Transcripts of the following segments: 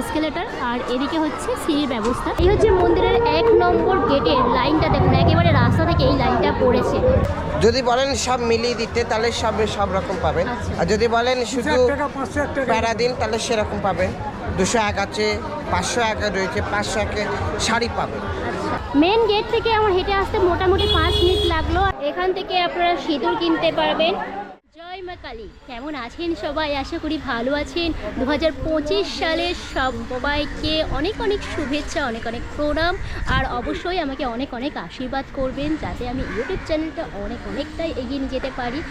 Escalator আর এদিকে হচ্ছে সিঁড়ির ব্যবস্থা। এই হচ্ছে মন্দিরের এক নম্বর গেটের লাইনটা দেখুন একেবারে রাস্তা থেকে এই লাইনটা পড়েছে। যদি বলেন সব মিলিয়ে দিতে তাহলে সব সব রকম পাবেন। আচ্ছা। আর যদি বলেন শুধু প্যারা দিন তাহলে সেরকম পাবেন। দুশো এক আছে পাঁচশো এক রয়েছে পাঁচশো একে শাড়ি পাবেন। মেন গেট থেকে আমার হেঁটে আসতে মোটামুটি পাঁচ মিনিট লাগল। এখান থেকে আপনারা সিঁদুর কিনতে পারবেন। কালী। কেমন আছেন সবাই? আশা করি ভালো আছেন। দু হাজার পঁচিশ সালের সবাইকে অনেক অনেক শুভেচ্ছা, অনেক অনেক প্রণাম। আর অবশ্যই আমাকে অনেক অনেক আশীর্বাদ করবেন, যাতে আমি ইউটিউব চ্যানেলটা অনেক অনেকটাই এগিয়ে নিয়ে যেতে পারি।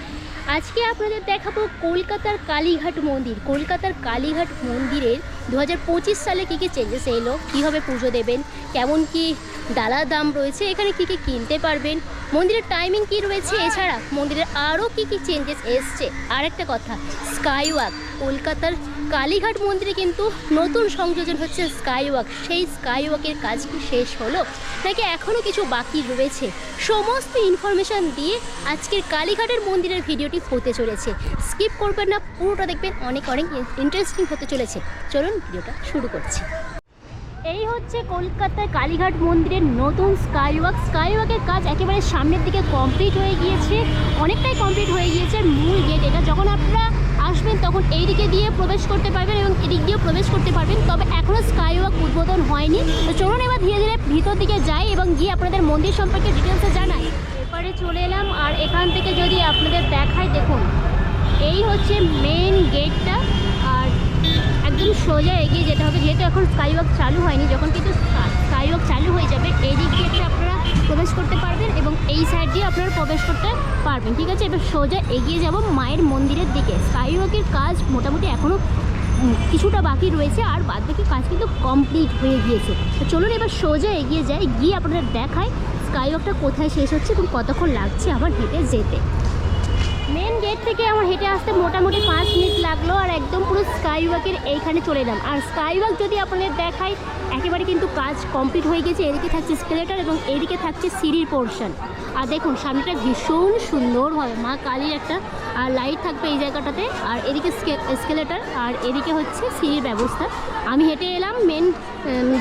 আজকে আপনাদের দেখাবো কলকাতার কালীঘাট মন্দির। কলকাতার কালীঘাট মন্দিরের দু হাজার পঁচিশ সালে কী কী চেঞ্জেস এলো? কীভাবে পুজো দেবেন? কেমন কি ডালার দাম রয়েছে? এখানে কী কী কিনতে পারবেন? মন্দিরের টাইমিং কি রয়েছে? এছাড়া মন্দিরের আরও কী কী চেঞ্জেস এসছে? আর একটা কথা স্কাইওয়াক কলকাতার কালীঘাট মন্দিরে কিন্তু নতুন সংযোজন হচ্ছে স্কাই ওয়াক সেই স্কাই ওয়াকের কাজ কি শেষ হলো? নাকি এখনও কিছু বাকি রয়েছে? সমস্ত ইনফরমেশান দিয়ে আজকের কালীঘাটের মন্দিরের ভিডিওটি হতে চলেছে। স্কিপ করবেন না, পুরোটা দেখবেন, অনেক অনেক ইন্টারেস্টিং হতে চলেছে। চলুন ভিডিওটা শুরু করছি। এই হচ্ছে কলকাতার কালীঘাট মন্দিরের নতুন স্কাইওয়াক স্কাইওয়াকের কাজ একেবারে সামনের দিকে কমপ্লিট হয়ে গিয়েছে। অনেকটাই কমপ্লিট হয়ে গিয়েছে মূল গেট এটা। যখন আপনারা আসবেন, তখন এই দিকে দিয়ে প্রবেশ করতে পারবেন এবং এদিক দিয়েও প্রবেশ করতে পারবেন। তবে এখনও স্কাইওয়াক উদ্বোধন হয়নি। তো চলুন এবার ধীরে ধীরে ভিতর দিকে যাই এবং গিয়ে আপনাদের মন্দির সম্পর্কে ডিটেলসে জানাই। এবারে চলে এলাম, আর এখান থেকে যদি আপনাদের দেখাই, দেখুন, এই হচ্ছে মেন গেটটা আর একদম সোজা এগিয়ে যেতে হবে, যেহেতু এখন স্কাইওয়াক চালু হয়নি, যখন কিন্তু স্কাইওয়াক চালু হয়ে যাবে এই দিক দিয়ে আপনারা প্রবেশ করতে পারবেন এবং এই সাইড দিয়ে আপনারা প্রবেশ করতে পারবেন, ঠিক আছে? এবার সোজা এগিয়ে যাব মায়ের মন্দিরের দিকে। স্কাইওয়াকের কাজ মোটামুটি এখনও কিছুটা বাকি রয়েছে, আর বাদ বাকি কাজ কিন্তু কমপ্লিট হয়ে গিয়েছে। চলুন এবার সোজা এগিয়ে যাই, গিয়ে আপনারা দেখায় স্কাইওয়াকটা কোথায় শেষ হচ্ছে এবং কতক্ষণ লাগছে আবার হেঁটে যেতে। গেট থেকে আমার হেঁটে আসতে মোটামুটি পাঁচ মিনিট লাগল আর একদম পুরো স্কাই ওয়াকের এইখানে চলে এলাম। আর স্কাই ওয়াক যদি আপনাদের দেখাই, একেবারে কিন্তু কাজ কমপ্লিট হয়ে গেছে। এদিকে থাকছে স্কেলেটার এবং এদিকে থাকছে সিঁড়ির পোর্শন আর দেখুন, সামনেটা ভীষণ সুন্দরভাবে, মা কালির একটা আর লাইট থাকবে এই জায়গাটাতে। আর এদিকে স্কেলেটার আর এদিকে হচ্ছে সিঁড়ির ব্যবস্থা। আমি হেঁটে এলাম মেন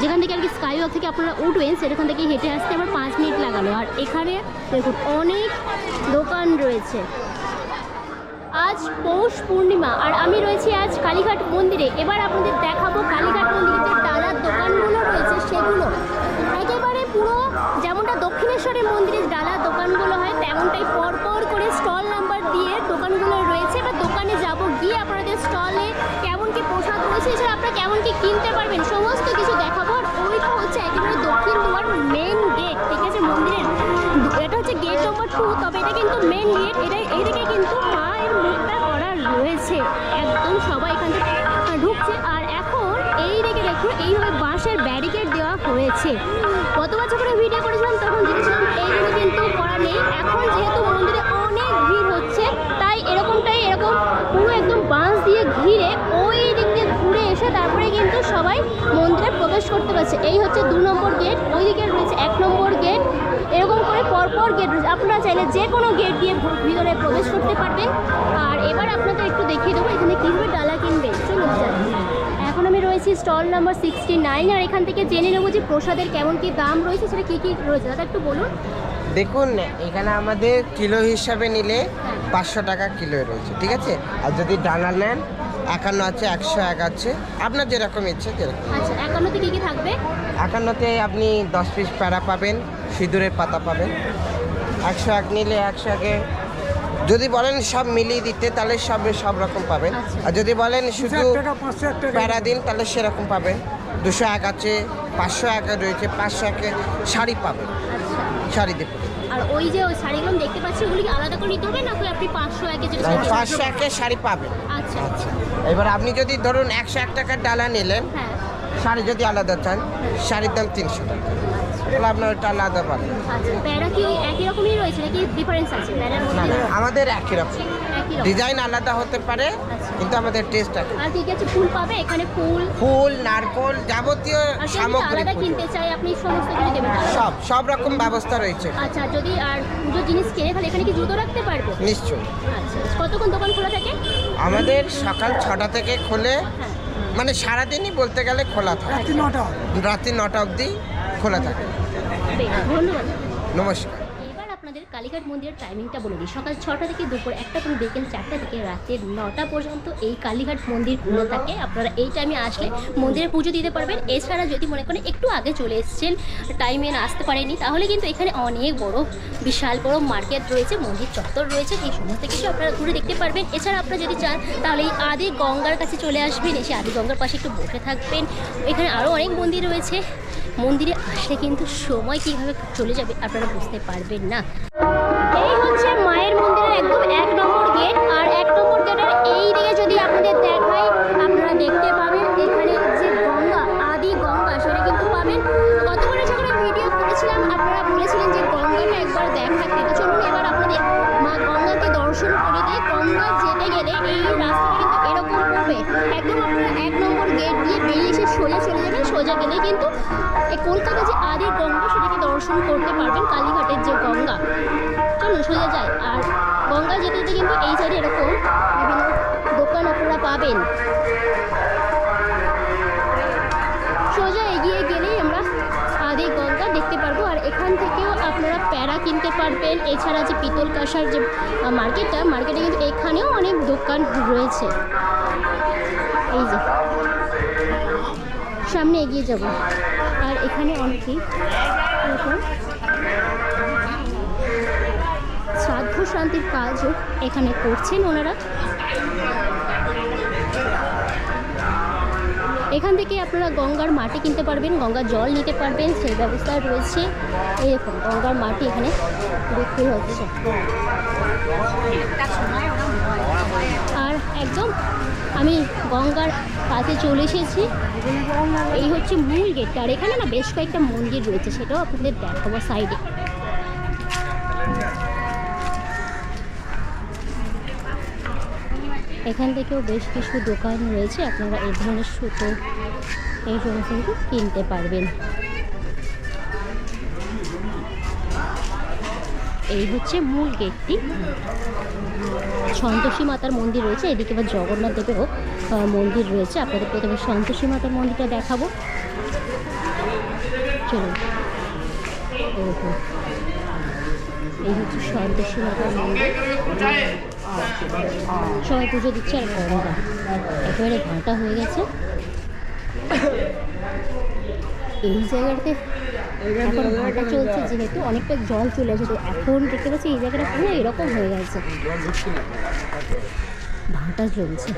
যেখান থেকে আর কি স্কাই ওয়াক থেকে আপনারা উঠবেন, সেখান থেকে হেঁটে আসতে আমার পাঁচ মিনিট লাগালো। আর এখানে দেখুন, অনেক দোকান রয়েছে। আজ পৌষ পূর্ণিমা আর আমি রয়েছি আজ কালীঘাট মন্দিরে। এবার আপনাদের দেখাবো কালীঘাট মন্দিরে যে দোকানগুলো রয়েছে সেগুলো। একেবারে পুরো যেমনটা দক্ষিণেশ্বরের মন্দিরে ডালার দোকানগুলো হয়, তেমনটাই পরপর করে স্টল নাম্বার দিয়ে দোকানগুলো রয়েছে। এবার দোকানে যাব, গিয়ে আপনাদের স্টলে কেমন কি প্রসাদ রয়েছে এছাড়া আপনারা কেমন কি কিনতে পারবেন হয়েছে গত বছর করে ভিডিও করেছিলাম, তখন দেখেছিলাম এইগুলো কিন্তু করা নেই। এখন যেহেতু মন্দিরে অনেক ভিড় হচ্ছে, তাই এরকমটাই এরকম পুরো একদম বাঁশ দিয়ে ঘিরে ওই দিক দিয়ে ঘুরে এসে তারপরে কিন্তু সবাই মন্দিরে প্রবেশ করতে পারছে। এই হচ্ছে দু নম্বর গেট, ওই দিকে রয়েছে এক নম্বর গেট। এরকম করে পরপর গেট রয়েছে। আপনারা চাইলে যে কোনো গেট দিয়ে ভিতরে প্রবেশ করতে পারবেন। আর এবার আপনাদের একটু দেখিয়ে দেবো এখানে কীভাবে ডালা কিনবেন চলুন রয়েছি স্টল নাম্বার সিক্সটি নাইন আর এখান থেকে জেনে নেব যে প্রসাদের কেমন কী দাম রয়েছে সেটা কী কী রয়েছে। দাদা একটু বলুন। দেখুন এখানে আমাদের কিলো হিসাবে নিলে পাঁচশো টাকা কিলো রয়েছে ঠিক আছে? আর যদি ডানা নেন একান্ন আছে একশো এক আছে। আপনার যেরকম ইচ্ছে যেরকম আচ্ছা একান্নতে কী কী থাকবে? একান্নতে আপনি দশ পিস প্যারা পাবেন সিঁদুরের পাতা পাবেন। একশো এক নিলে একশো একে যদি বলেন সব মিলিয়ে দিতে তাহলে সব সব রকম পাবেন। আচ্ছা। আর যদি বলেন শুধু প্যারা দিন তাহলে সেরকম পাবেন। দুশো এক আছে পাঁচশো এক রয়েছে পাঁচশো একে শাড়ি পাবেন। আচ্ছা। শাড়ি দেবেন আর ওই যে ওই শাড়িগুলো দেখতে পাচ্ছি ওগুলি আলাদা করে নিতে হবে না আপনি পাঁচশো একে যেটা শাড়ি পাঁচশো একে শাড়ি পাবেন। আচ্ছা। আচ্ছা। এবার আপনি যদি ধরুন একশো এক টাকার ডালা নিলেন হ্যাঁ। শাড়ি যদি আলাদা চান শাড়ির দাম তিনশো টাকা। তাহলে আপনার আলাদা পাবেন আচ্ছা প্যারা কি একই রকমই রয়েছে নাকি ডিফারেন্স আছে? প্যারার না না আমাদের একই রকম। ডিজাইন আলাদা হতে পারে আচ্ছা। কিন্তু আমাদের টেস্ট এক আর কি কি আছে? ফুল পাবে? এখানে ফুল? ফুল নারকোল যাবতীয় সামগ্রী আলাদা কিনতে চাই আপনি সমস্ত কিছু দেবেন সব সব রকম ব্যবস্থা রয়েছে। আচ্ছা যদি আর পুজোর জিনিস কিনে ফেলে এখানে কি জুতো রাখতে পারব? নিশ্চয়ই। আচ্ছা কতক্ষণ দোকান খোলা থাকে? আমাদের সকাল ছটা থেকে খোলে হ্যাঁ। মানে সারাদিনই বলতে গেলে খোলা থাকে। রাত্রি নটা রাত্রি নটা অবধি। খোলা থাকে। ধন্যবাদ। নমস্কার। আপনাদের কালীঘাট মন্দিরের টাইমিংটা বলে দিই। সকাল ছটা থেকে দুপুর একটা থেকে বিকেল চারটা থেকে রাতের নটা পর্যন্ত এই কালীঘাট মন্দির খুলে থাকে। আপনারা এই টাইমে আসলে মন্দিরে পুজো দিতে পারবেন। এছাড়া যদি মনে করেন একটু আগে চলে এসেছেন টাইমে আসতে পারেনি তাহলে কিন্তু এখানে অনেক বড় বিশাল বড় মার্কেট রয়েছে মন্দির চত্বর রয়েছে এই সমস্ত কিছু আপনারা ঘুরে দেখতে পারবেন। এছাড়া আপনারা যদি চান তাহলে এই আদি গঙ্গার কাছে চলে আসবেন। এসে আদি গঙ্গার পাশে একটু বসে থাকবেন। এখানে আরও অনেক মন্দির রয়েছে। মন্দিরে আসলে কিন্তু সময় কীভাবে চলে যাবে আপনারা বুঝতে পারবেন না। এই হচ্ছে মায়ের মন্দিরের একদম এক নম্বর গেট, আর এক নম্বর গেটের এই দিকে যদি আপনাদের দেখাই, আপনারা দেখতে পাবেন এখানে যে গঙ্গা, আদি গঙ্গা সেটা কিন্তু পাবেন। গতবারে যখন ভিডিও করেছিলাম, আপনারা বলেছিলেন যে গঙ্গাটা একবার দেখাতে তো চলুন এবার আপনাদের মা গঙ্গাকে দর্শন করে দেয় গঙ্গা যেতে গেলে এই রাস্তাটা কিন্তু এরকম পড়বে একদম আপনারা গেট দিয়ে বেরিয়ে এসে সোজা চলে যাবেন, সোজা গেলে কিন্তু এই কলকাতা যে আদি গঙ্গা, সেটাকে দর্শন করতে পারবেন কালীঘাটের যে গঙ্গা। চলুন সোজা যায় আর গঙ্গা যেতে যেতে কিন্তু এই সাইডে এরকম বিভিন্ন দোকান আপনারা পাবেন। সোজা এগিয়ে গেলেই আমরা আদি গঙ্গা দেখতে পারব। আর এখান থেকেও আপনারা প্যারা কিনতে পারবেন। এছাড়া যে পিতল কাঁসার যে মার্কেটটা, মার্কেটে কিন্তু এখানেও অনেক দোকান রয়েছে। এই যে। সামনে এগিয়ে যাব। আর এখানে অনেকেই শ্রাদ্ধ শান্তির কাজও এখানে করছেন ওনারা। এখান থেকে আপনারা গঙ্গার মাটি কিনতে পারবেন, গঙ্গার জল নিতে পারবেন, সেই ব্যবস্থা রয়েছে। এরকম গঙ্গার মাটি এখানে বিক্রি হচ্ছে আর একদম আমি গঙ্গার কাছে চলে এসেছি। এই হচ্ছে মূল গেটটা আর এখানে না বেশ কয়েকটা মন্দির রয়েছে, সেটাও আপনাদের দেখাবো সাইডে এখান থেকেও বেশ কিছু দোকান রয়েছে, আপনারা এই ধরনের সুতো, এই সমস্ত কিছু কিনতে পারবেন। এই হচ্ছে মূল গেটটি। সন্তোষী মাতার মন্দির রয়েছে। এদিকে আবার জগন্নাথ দেবেরও মন্দির রয়েছে। আপনাদের প্রথমে সন্তোষী মাতার মন্দিরটা দেখাবো। চলুন। এই হচ্ছে সন্তোষী মাতার মন্দির। সবাই পুজো দিচ্ছে আর গঙ্গা একেবারে ঘাটা হয়ে গেছে। এই জায়গাটাতে এখন ভাটা চলছে যেহেতু অনেকটা জল চলে আসে তো এখন দেখতে পাচ্ছি এই জায়গাটা পুরো এরকম হয়ে গেছে। ভাটা চলছে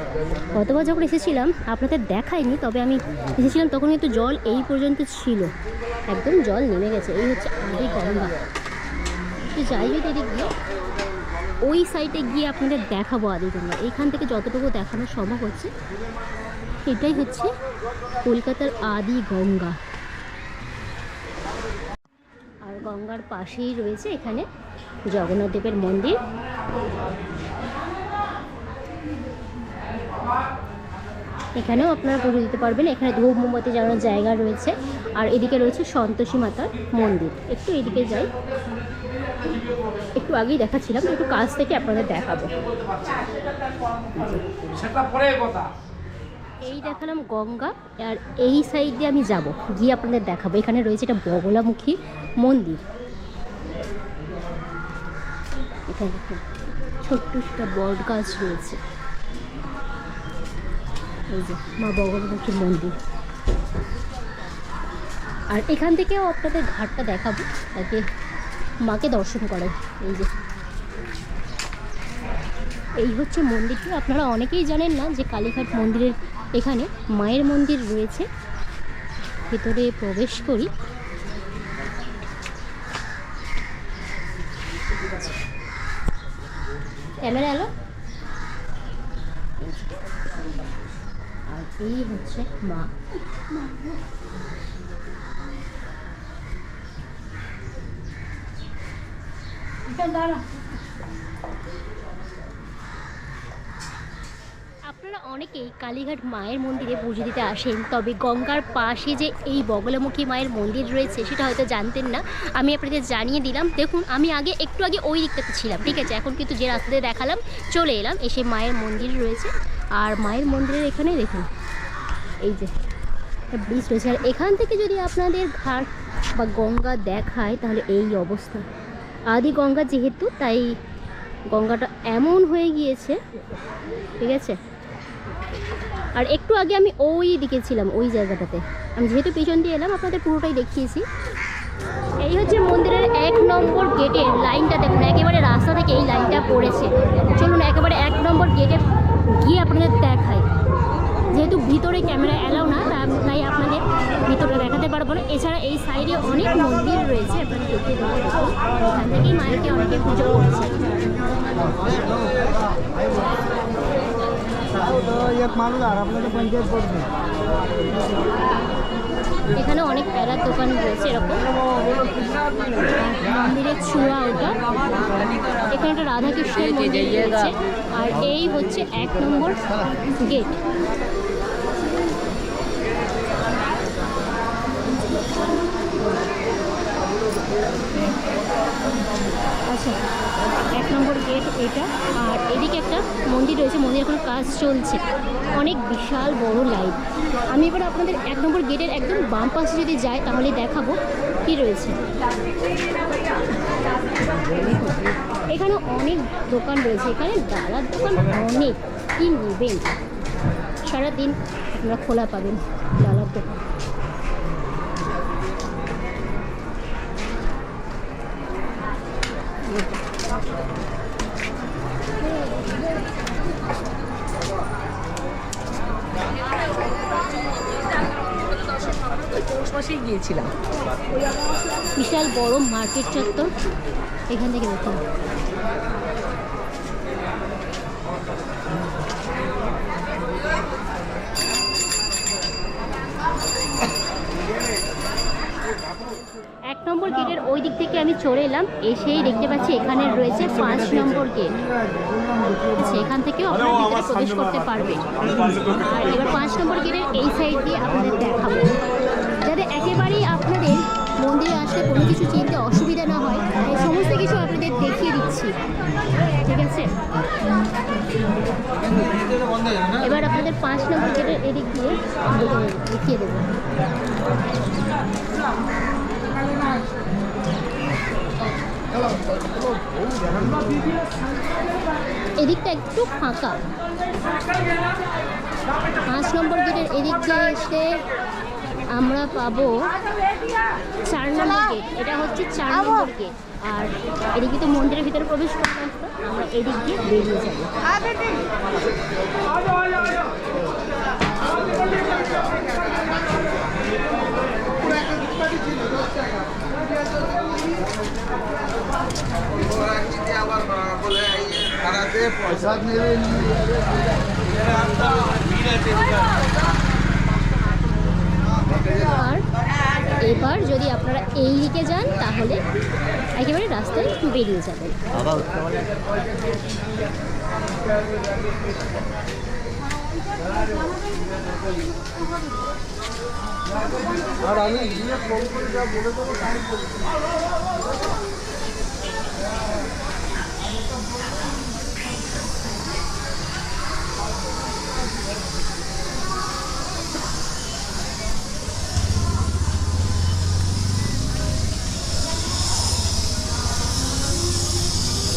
গতবার যখন এসেছিলাম আপনাদের দেখায়নি তবে আমি এসেছিলাম তখন কিন্তু জল এই পর্যন্ত ছিল। একদম জল নেমে গেছে। এই হচ্ছে আদি গঙ্গা। তো যাই হোক এদিক দিয়ে ওই সাইডে গিয়ে আপনাদের দেখাবো আদি গঙ্গা। এইখান থেকে যতটুকু দেখানো সম্ভব হচ্ছে এটাই হচ্ছে কলকাতার আদি গঙ্গা। আর গঙ্গার পাশেই রয়েছে এখানে জগন্নাথ দেবের মন্দির। এখানেও আপনারা পুজো দিতে পারবেন। এখানে ধূপ মোমবাতি জ্বালানোর জায়গা রয়েছে। আর এদিকে রয়েছে সন্তোষী মাতার মন্দির। একটু এদিকে যাই। একটু আগেই দেখাচ্ছিলাম, একটু কাছ থেকে আপনাদের দেখাবো। সেটা পরে কথা। এই দেখালাম গঙ্গা, আর এই সাইড দিয়ে আমি যাব। গিয়ে আপনাদের দেখাবো। এখানে রয়েছে একটা বগলামুখী মন্দির। এখানে ছোট্ট একটা বট গাছ রয়েছে। এই যে মা বগলামুখী মন্দির। আর এখান থেকেও আপনাদের ঘাটটা দেখাবো। তাকে মাকে দর্শন করে এই যে। এই হচ্ছে মন্দিরটি। আপনারা অনেকেই জানেন না যে কালীঘাট মন্দিরের এখানে মায়ের মন্দির রয়েছে। ভেতরে প্রবেশ করি। ক্যামেরা এলো? আর এই হচ্ছে মা। আপনারা অনেকেই কালীঘাট মায়ের মন্দিরে পুজো দিতে আসেন, তবে গঙ্গার পাশে যে এই বগলামুখী মায়ের মন্দির রয়েছে সেটা হয়তো জানতেন না। আমি আপনাদের জানিয়ে দিলাম, দেখুন, আমি আগে, একটু আগে ওই দিকটাতে ছিলাম, ঠিক আছে? এখন কিন্তু যে রাস্তাতে দেখালাম, চলে এলাম, এসে মায়ের মন্দির রয়েছে। আর মায়ের মন্দিরের এখানে দেখুন, এই যে, ব্রিজ রয়েছে। আর এখান থেকে যদি আপনাদের ঘাট বা গঙ্গা দেখায়, তাহলে এই অবস্থা। আদি গঙ্গা যেহেতু, তাই গঙ্গাটা এমন হয়ে গিয়েছে, ঠিক আছে? আর একটু আগে আমি ওই দিকে ছিলাম, ওই জায়গাটাতে। আমি যেহেতু পিছন দিয়ে এলাম, আপনাদের পুরোটাই দেখিয়েছি। এই হচ্ছে মন্দিরের এক নম্বর গেটের লাইনটা দেখুন, একেবারে রাস্তা থেকে এই লাইনটা পড়েছে। চলুন, একেবারে এক নম্বর গেটে গিয়ে আপনাদের দেখায় যেহেতু ভিতরে ক্যামেরা অ্যালাউ না তাই আপনাদের ভিতরে দেখাতে পারব না। এছাড়া এই সাইডে অনেক মন্দির রয়েছে, আপনারা দেখতে পাবেন এখান থেকেই মায়েরকে অনেকে পুজো করছে। एक माणूस आपल्याला पंचायत पडते এখানে অনেক প্যারার দোকান রয়েছে এরকম মন্দিরের চূড়া ওটা এখানে একটা রাধাকৃষ্ণের মন্দির রয়েছে আর এই হচ্ছে এক নম্বর গেট আচ্ছা এক নম্বর গেট এটা, আর এদিকে একটা মন্দির রয়েছে, মন্দির এখন কাজ চলছে। অনেক বিশাল বড় লাইট। আমি এবার আপনাদের এক নম্বর গেটের একদম বাম পাশে যদি যাই, তাহলে দেখাবো কি রয়েছে। এখানে অনেক দোকান রয়েছে। এখানে ডালার দোকান অনেক। কি নেবেন? সারাদিন আপনারা খোলা পাবেন ডালার দোকান পাশেই গিয়েছিলাম বিশাল বড় মার্কেট চত্বর এখান থেকে দেখুন এক নম্বর গেটের ওই দিক থেকে আমি চলে এলাম, এসেই দেখতে পাচ্ছি এখানে রয়েছে পাঁচ নম্বর গেট। সেখান থেকেও আপনারা ভিতরে প্রবেশ করতে পারবেন। আর এবার পাঁচ নম্বর গেটের এই সাইড দিয়ে আপনাদের দেখাবো। মন্দিরে আসলে কোনো কিছু চিনতে অসুবিধা না হয়। এই সমস্ত কিছু আপনাদের দেখিয়ে দিচ্ছি। ঠিক আছে? এবার আপনাদের পাঁচ নম্বর গেটের এদিক দিয়ে দেখিয়ে দেবো। এদিকটা একটু ফাঁকা। পাঁচ নম্বর গেটের এদিক দিয়ে এসে আমরা পাবো চার নম্বর গেট এটা হচ্ছে চার নম্বর গেট আর এদিকে তো মন্দিরের ভিতরে প্রবেশ করলাম আমরা এদিক দিয়ে বেরিয়ে যাব। আর এবার যদি আপনারা এই দিকে যান তাহলে একেবারে রাস্তায় বেরিয়ে যাবেন। আর আমি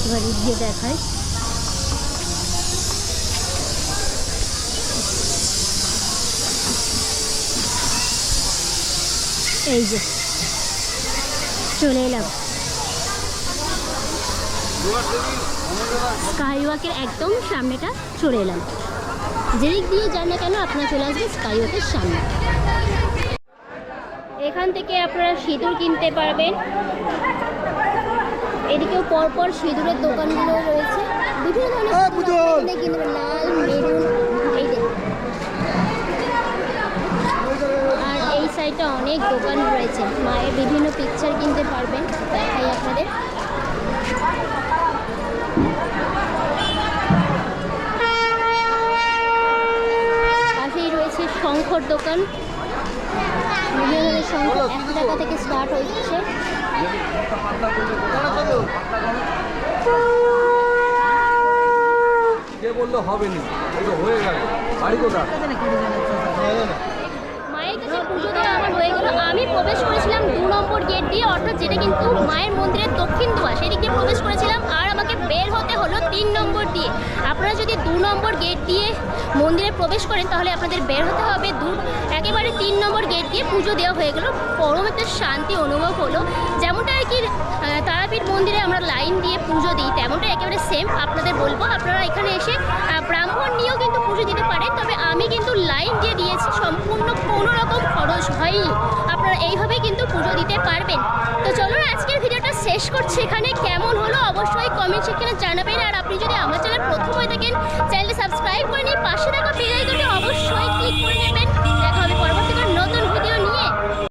এবার গিয়ে দেখায় এই যে, চলে এলাম। স্কাই ওয়াকের একদম সামনেটা চলে এলাম। যেদিক দিয়ে যান না কেন, আপনারা চলে আসবেন স্কাই ওয়াকের সামনে। এখান থেকে আপনারা সিঁদুর কিনতে পারবেন। এদিকেও পরপর সিঁদুরের দোকানগুলো রয়েছে। বিভিন্ন ধরনের এখানে কিনতে। লাল মেরুন এই আর এই সাইডটা অনেক দোকান রয়েছে। মায়ের বিভিন্ন পিকচার কিনতে পারবেন দেখাই আপনাদের। পাশেই রয়েছে শঙ্খর দোকান। বিভিন্ন ধরনের শঙ্খ এক টাকা থেকে স্টার্ট হচ্ছে। কে বলল হবে নি? হয়ে গেল। বাড়ি কোথায়? প্রবেশ করেছিলাম দু নম্বর গেট দিয়ে, অর্থাৎ যেটা কিন্তু মায়ের মন্দিরের দক্ষিণ দুয়ার, সেদিক দিয়ে প্রবেশ করেছিলাম আর আমাকে বের হতে হলো তিন নম্বর দিয়ে। আপনারা যদি দু নম্বর গেট দিয়ে মন্দিরে প্রবেশ করেন, তাহলে আপনাদের বের হতে হবে দু, একেবারে তিন নম্বর গেট দিয়ে পুজো দেওয়া হয়ে গেল। পরম একটা শান্তি অনুভব হলো। যেমনটা কি তারাপীঠ মন্দিরে আমরা লাইন দিয়ে পুজো দিই, তেমনটা একেবারে সেম আপনাদের বলব। আপনারা এখানে এসে ব্রাহ্মণ নিয়েও কিন্তু পুজো দিতে পারেন, তবে আমি কিন্তু লাইন দিয়ে দিয়েছি, সম্পূর্ণ কোনো রকম খরচ হয়নি। আপনারা এইভাবেই কিন্তু পুজো দিতে পারবেন। তো চলুন, আজকের ভিডিওটা শেষ করছি এখানে। কেমন হলো অবশ্যই কমেন্ট সেখানে জানাবেন, আর আপনি যদি আমার চ্যানেল প্রথম হয়ে থাকেন চ্যানেলটি সাবস্ক্রাইব করে নিয়ে পাশে থাকা বেল অবশ্যই ক্লিক করে নেবেন।